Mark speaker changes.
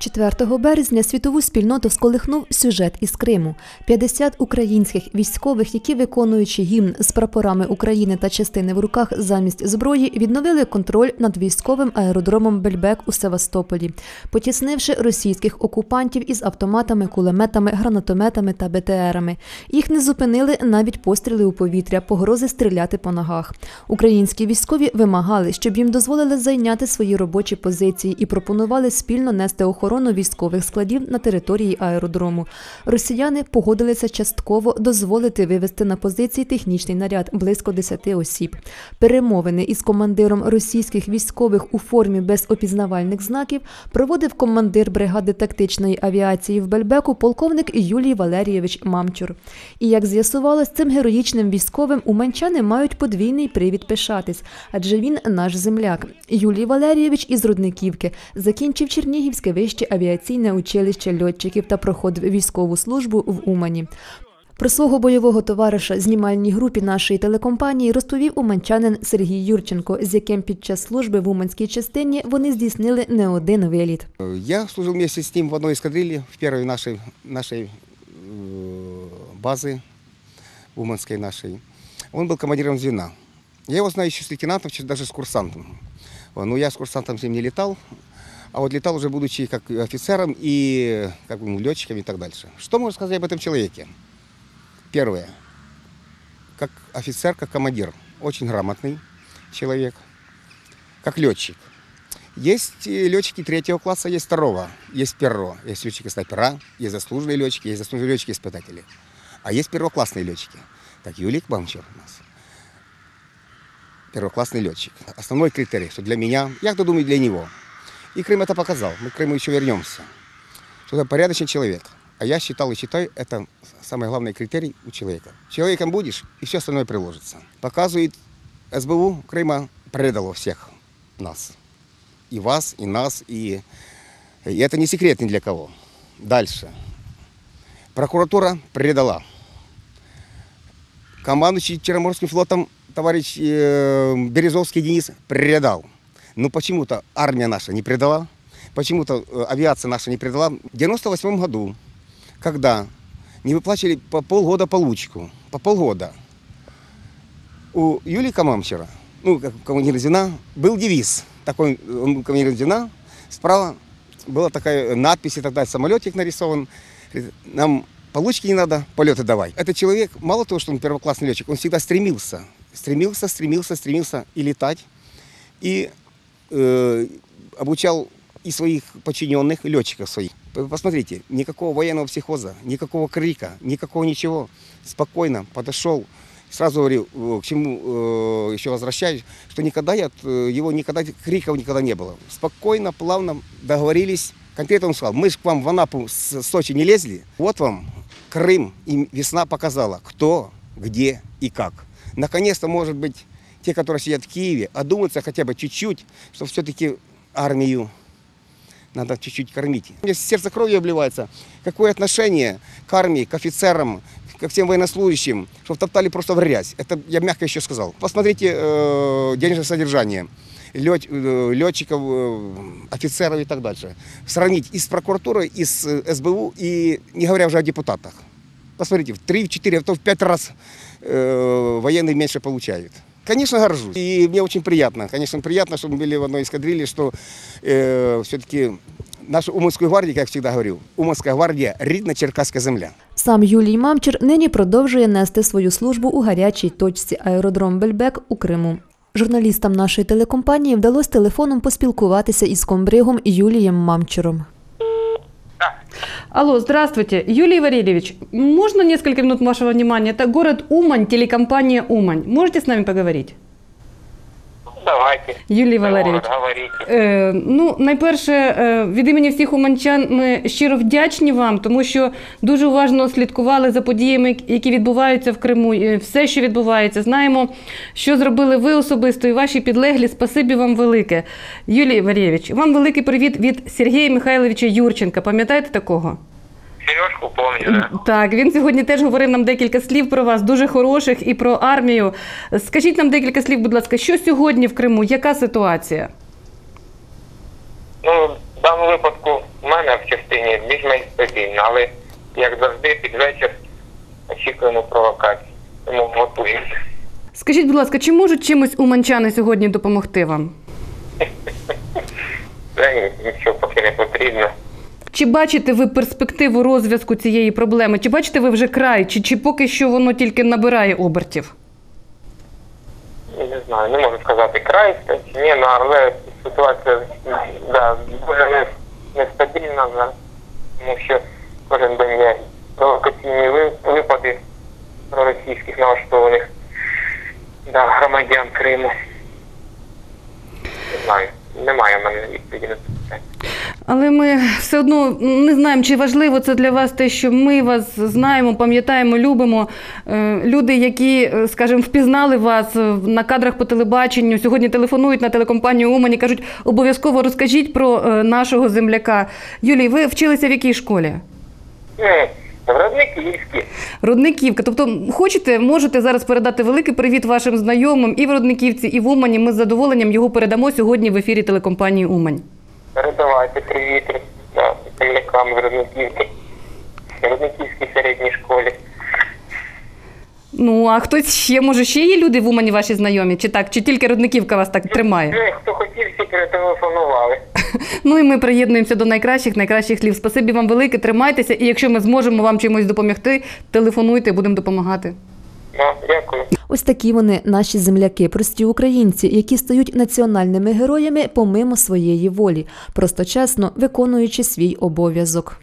Speaker 1: 4 березня світову спільноту сколихнув сюжет із Криму. 50 українських військових, які виконуючи гімн з прапорами України та частини в руках замість зброї, відновили контроль над військовим аеродромом Бельбек у Севастополі, потіснивши російських окупантів із автоматами, кулеметами, гранатометами та БТРами. Їх не зупинили навіть постріли у повітря, погрози стріляти по ногах. Українські військові вимагали, щоб їм дозволили зайняти свої робочі позиції і пропонували спільно нести охорону військових складів на території аеродрому. Росіяни погодилися частково дозволити вивести на позиції технічний наряд близько 10 осіб. Перемовини із командиром російських військових у формі без опізнавальних знаків проводив командир бригади тактичної авіації в Бельбеку полковник Юлій Валерійович Мамчур. І як з'ясувалось, цим героїчним військовим уманчани мають подвійний привід пишатись, адже він наш земляк. Юлій Валерійович із Рудниківки закінчив Чернігівське вище авіаційне училище льотчиків та проходив військову службу в Умані. Про свого бойового товариша знімальній групі нашої телекомпанії розповів уманчанин Сергій Юрченко, з яким під час служби в уманській частині вони здійснили не один виліт.
Speaker 2: Я служил вместе с ним в одной эскадрилье, в первой нашей, нашей э, базы, Уманской нашей. Он был командиром звена. Я его знаю еще с лейтенантом, чуть даже с курсантом. Вот, Но я с курсантом с ним не летал, а вот летал уже будучи как офицером и как бы, ну, летчиком и так дальше. Что можно сказать об этом человеке? Первое. Как офицер, как командир. Очень грамотный человек. Как летчик. Есть э, летчики третьего класса, есть второго, есть первого. Есть летчики-снайпера, есть заслуженные летчики, есть заслуженные летчики-испытатели. А есть первоклассные летчики. Так, Юлик Бамчур у нас. Первоклассный летчик. Основной критерий, что для меня, я думаю, для него. И Крым это показал. Мы к Крыму еще вернемся. Что это порядочный человек. А я считал и считаю, это самый главный критерий у человека. Человеком будешь, и все остальное приложится. Показывает СБУ Крыма предало всех нас. И вас, и нас, и, и это не секрет ни для кого. Дальше. Прокуратура предала. Командующий Черноморским флотом товарищ э, Березовский Денис предал. Но почему-то армия наша не предала, почему-то э, авиация наша не предала. В 98 году, когда не выплачивали по полгода получку, по полгода, у Юлии Камамчера, ну, как командира звена, был девиз. Такой, он был командир звена, справа была такая надпись, и тогда самолетик нарисован. Нам получки не надо, полеты давай. Этот человек, мало того, что он первоклассный летчик, он всегда стремился, стремился, стремился, стремился и летать, и э, обучал и своих подчиненных, и летчиков своих. Посмотрите, никакого военного психоза, никакого крика, никакого ничего. Спокойно подошел, сразу говорил, э, к чему э, еще возвращаюсь, что никогда я, э, его никогда, криков никогда не было. Спокойно, плавно договорились. Конкретно он сказал, мы же к вам в Анапу с Сочи не лезли, вот вам Крым и весна показала, кто, где и как. Наконец-то, может быть, те, которые сидят в Киеве, одумаются хотя бы чуть-чуть, что все-таки армию надо чуть-чуть кормить. Мне сердце кровью обливается. Какое отношение к армии, к офицерам, ко всем военнослужащим, что втоптали просто в грязь. Это я мягко еще сказал. Посмотрите э, денежное содержание лет, э, летчиков, э, офицеров и так дальше. Сравнить и с прокуратурой, и с э, СБУ, и не говоря уже о депутатах. Посмотрите, в 3, в 4, а то в 5 раз э, военные меньше получают. Конечно, горжусь. И мне очень приятно. Конечно, приятно, что мы были в одной эскадрилье, что э, все-таки нашу Уманскую гвардию, как я всегда говорил, Уманская гвардия – рідна-черкаська земля.
Speaker 1: Сам Юлій Мамчур нині продовжує нести свою службу у гарячій точці аеродром Бельбек у Криму. Журналістам нашої телекомпанії вдалося телефоном поспілкуватися із комбригом Юлієм Мамчуром.
Speaker 3: Алло, здравствуйте. Юлий Валерьевич, можно несколько минут вашего внимания? Это город Умань, телекомпания Умань. Можете с нами поговорить?
Speaker 4: Давайте.
Speaker 3: Юлій
Speaker 4: Милорад,
Speaker 3: Валерійович. Е, ну, найперше, е, від імені всіх уманчан ми щиро вдячні вам, тому що дуже уважно слідкували за подіями, які відбуваються в Криму, е, все, що відбувається. Знаємо, що зробили ви особисто і ваші підлеглі. Спасибі вам велике. Юлій Валерійович, вам великий привіт від Сергія Михайловича Юрченка. Пам'ятаєте такого?
Speaker 4: Сережку помню, да?
Speaker 3: Так, він сьогодні теж говорив нам декілька слів про вас, дуже хороших і про армію. Скажіть нам декілька слів, будь ласка, що сьогодні в Криму? Яка ситуація?
Speaker 4: Ну, в даному випадку в мене в частині більш-менш стабільно, але як завжди під вечір очікуємо провокацій. Тому готуємося.
Speaker 3: Скажіть, будь ласка, чи можуть чимось уманчани сьогодні допомогти вам?
Speaker 4: Нічого поки не потрібно.
Speaker 3: Чи бачите ви перспективу розв'язку цієї проблеми? Чи бачите ви вже край, чи, чи поки що воно тільки набирає обертів?
Speaker 4: Не знаю, не можу сказати край чи ні, ну, але ситуація да, дуже не- нестабільна тому що кожен день є провокаційні ви- випади проросійських налаштованих да, громадян Криму. Не знаю, немає в мене відповіді на це питання.
Speaker 3: Але ми все одно не знаємо, чи важливо це для вас те, що ми вас знаємо, пам'ятаємо, любимо. Е, Люди, які, е, скажімо, впізнали вас е, на кадрах по телебаченню, сьогодні телефонують на телекомпанію Умані, кажуть, обов'язково розкажіть про нашого земляка. Юлій, ви вчилися в якій школі?
Speaker 4: Ну, Родниківські.
Speaker 3: Рудниківка. Тобто, хочете, можете зараз передати великий привіт вашим знайомим і в Родниківці, і в Умані. Ми з задоволенням його передамо сьогодні в ефірі телекомпанії Умань.
Speaker 4: Передавайте привіт да, землякам з Родниківки. Родниківській середній школі.
Speaker 3: Ну, а хтось ще, може, ще є люди в Умані ваші знайомі? Чи так? Чи тільки Родниківка вас так тримає?
Speaker 4: Ну, хто хотів, всі перетелефонували.
Speaker 3: Ну і ми приєднуємося до найкращих, найкращих слів. Спасибі вам велике, тримайтеся, і якщо ми зможемо вам чимось допомогти, телефонуйте, будемо допомагати.
Speaker 4: Да, дякую.
Speaker 1: Ось такі вони наші земляки, прості українці, які стають національними героями помимо своєї волі, просто чесно виконуючи свій обов'язок.